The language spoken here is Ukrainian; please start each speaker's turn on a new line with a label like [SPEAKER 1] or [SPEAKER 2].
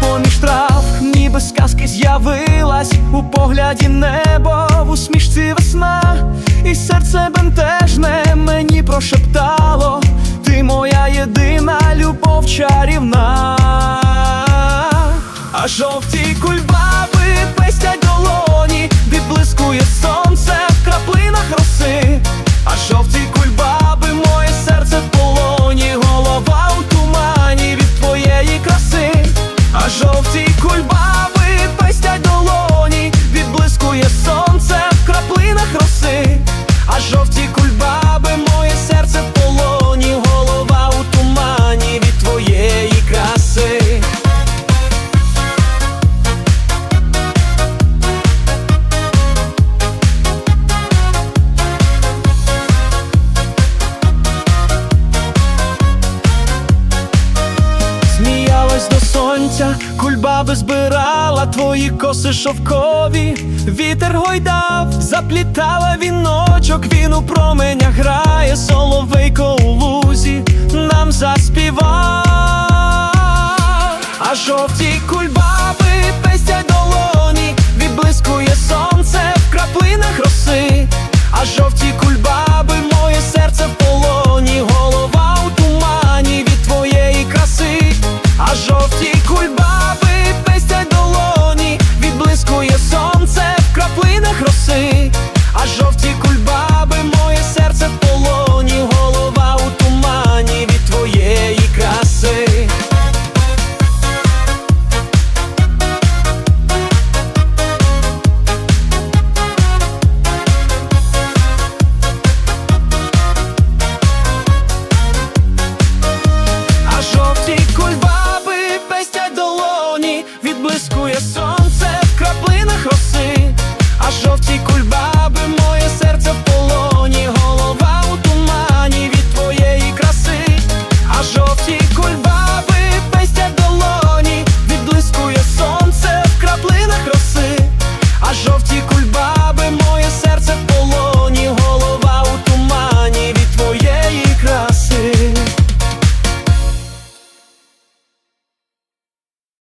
[SPEAKER 1] поміж трав, ніби з казки з'явилась у погляді небо, в усмішці весна, і серце бентежне мені прошептало, ти моя єдина любов чарівна, а жовті кульбаби пестять долоні, відблискує сонце в сонця, кульбаби збирала твої коси шовкові, вітер гойдав, заплітала віночок, він у променях грає, соловейко у лузі. Нам заспівав, а жовті кульбаби óptico